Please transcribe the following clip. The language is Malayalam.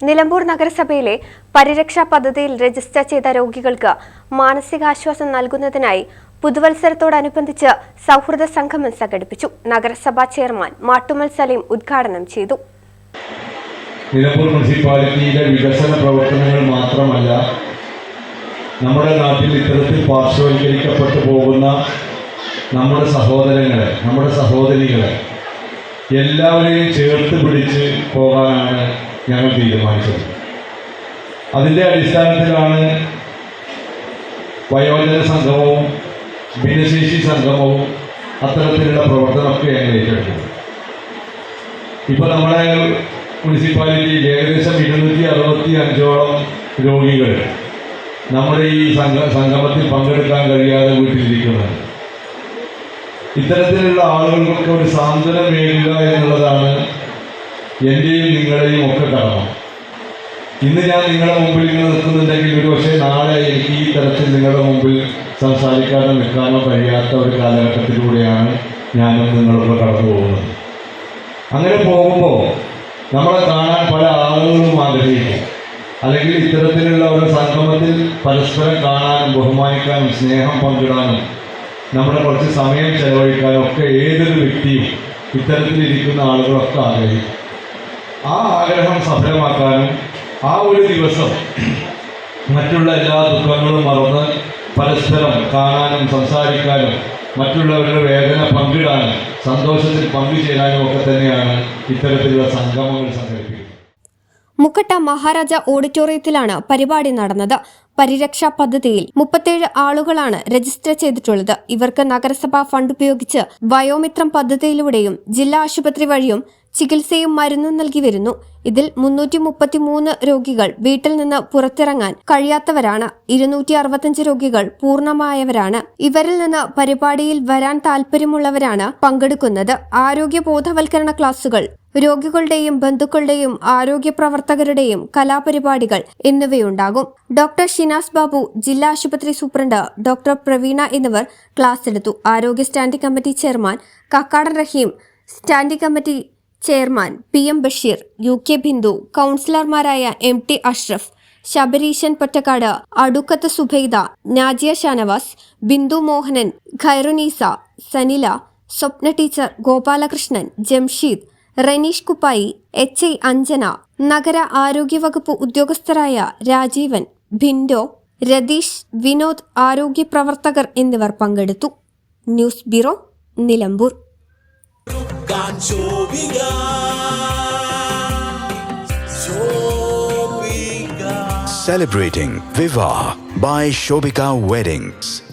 Nilambur നഗരസഭയിലെ പരിരക്ഷാ പദ്ധതിയിൽ രജിസ്റ്റർ ചെയ്ത രോഗികൾക്ക് മാനസികാശ്വാസം നൽകുന്നതിനായി പുതുവത്സരത്തോടനുബന്ധിച്ച് സൗഹൃദ സംഗമം സംഘടിപ്പിച്ചു. നഗരസഭാ ചെയർമാൻ മാട്ടുമൽ സലീം ഉദ്ഘാടനം ചെയ്തു. നിലമ്പൂർ മുനിസിപ്പാലിറ്റിയിലെ വികസന പ്രവർത്തനങ്ങൾ മാത്രമല്ല നമ്മുടെ നാട്ടിൽ ഇത്തരത്തിൽ പാർശ്വവൽക്കരിക്കപ്പെട്ടു പോകുന്ന നമ്മുടെ സഹോദരങ്ങളെ നമ്മുടെ സഹോദരികളെ എല്ലാവരെയും ചേർത്ത് പിടിച്ച് പോകാനാണ് ഞങ്ങൾ തീരുമാനിച്ചത്. അതിന്റെ അടിസ്ഥാനത്തിലാണ് വയോജന സംഗമവും ഭിന്നശേഷി സംഗമവും അത്തരത്തിലുള്ള പ്രവർത്തനമൊക്കെ ഞങ്ങൾ ഏറ്റെടുത്തത്. ഇപ്പോൾ നമ്മുടെ മുനിസിപ്പാലിറ്റിയിൽ ഏകദേശം ഇരുന്നൂറ്റി അറുപത്തി അഞ്ചോളം രോഗികൾ നമ്മുടെ ഈ സംഘ സംഗമത്തിൽ പങ്കെടുക്കാൻ കഴിയാതെ വീട്ടിലിരിക്കുന്നത്. ഇത്തരത്തിലുള്ള ആളുകൾക്കൊക്കെ ഒരു സാന്ത്വനം സാന്ത്വനമേകുക എന്നുള്ളതാണ് എന്റെയും നിങ്ങളുടെയും ഒക്കെ കടമ. ഇന്ന് ഞാൻ നിങ്ങളുടെ മുമ്പിൽ ഇങ്ങനെ നിൽക്കുന്നുണ്ടെങ്കിൽ ഒരുപക്ഷെ നാളെ എനിക്ക് ഈ തരത്തിൽ നിങ്ങളുടെ മുമ്പിൽ സംസാരിക്കാനോ നിൽക്കാനോ കഴിയാത്ത ഒരു കാലഘട്ടത്തിലൂടെയാണ് ഞാനും നിങ്ങളൊക്കെ കടന്നു പോകുന്നത്. അങ്ങനെ പോകുമ്പോൾ നമ്മളെ കാണാൻ പല ആളുകളും ആഗ്രഹിക്കും. അല്ലെങ്കിൽ ഇത്തരത്തിലുള്ള ഒരു സംഗമത്തിൽ പരസ്പരം കാണാനും ബഹുമാനിക്കാനും സ്നേഹം പങ്കിടാനും നമ്മുടെ കുറച്ച് സമയം ചെലവഴിക്കാനും ഒക്കെ ഏതൊരു വ്യക്തിയും ഇത്തരത്തിലിരിക്കുന്ന ആളുകളൊക്കെ ആഗ്രഹിക്കും. ആ ആഗ്രഹം സഫലമാക്കാനും ആ ഒരു ദിവസം മറ്റുള്ള എല്ലാ ദുഃഖങ്ങളും മറന്ന് പരസ്പരം കാണാനും സംസാരിക്കാനും മറ്റുള്ളവരുടെ വേദന പങ്കിടാനും സന്തോഷത്തിൽ പങ്കുചേരാനും ഒക്കെ തന്നെയാണ് ഇത്തരത്തിലുള്ള സംഗമങ്ങൾ സംഘടിപ്പിക്കുന്നത്. മുക്കട്ട മഹാരാജ ഓഡിറ്റോറിയത്തിലാണ് പരിപാടി നടന്നത്. പരിരക്ഷാ പദ്ധതിയിൽ മുപ്പത്തേഴ് ആളുകളാണ് രജിസ്റ്റർ ചെയ്തിട്ടുള്ളത്. ഇവർക്ക് നഗരസഭാ ഫണ്ട് ഉപയോഗിച്ച് വയോമിത്രം പദ്ധതിയിലൂടെയും ജില്ലാ ആശുപത്രി വഴിയും ചികിത്സയും മരുന്നും നൽകി വരുന്നു. ഇതിൽ മുന്നൂറ്റി മുപ്പത്തിമൂന്ന് രോഗികൾ വീട്ടിൽ നിന്ന് പുറത്തിറങ്ങാൻ കഴിയാത്തവരാണ്. ഇരുന്നൂറ്റി അറുപത്തഞ്ച് രോഗികൾ പൂർണമായവരാണ്. ഇവരിൽ നിന്ന് പരിപാടിയിൽ വരാൻ താല്പര്യമുള്ളവരാണ് പങ്കെടുക്കുന്നത്. ആരോഗ്യ ബോധവൽക്കരണ ക്ലാസുകൾ രോഗികളുടെയും ബന്ധുക്കളുടെയും ആരോഗ്യ പ്രവർത്തകരുടെയും കലാപരിപാടികൾ എന്നിവയുണ്ടാകും. ഡോക്ടർ ഷിനാസ് ബാബു ജില്ലാ ആശുപത്രി സൂപ്രണ്ട് ഡോക്ടർ പ്രവീണ എന്നിവർ ക്ലാസ് എടുത്തു. ആരോഗ്യ standing committee chairman Kakkadan Raheem standing committee chairman P M Basheer U K Bindu കൗൺസിലർമാരായ M T Ashraf Shabareeshan Pottakkad Adukkath Subaida Najiya Shanavas Bindu Mohanan Khairunisa Sanila Swapna teacher Gopalakrishnan Jamsheed Ranish Kuppayi H I Anjana നഗര ആരോഗ്യവകുപ്പ് ഉദ്യോഗസ്ഥരായ രാജീവൻ ഭിൻഡോ രതീഷ് വിനോദ് ആരോഗ്യ പ്രവർത്തകർ എന്നിവർ പങ്കെടുത്തു. News bureau Nilambur. Celebrating Viva by Shobika Weddings.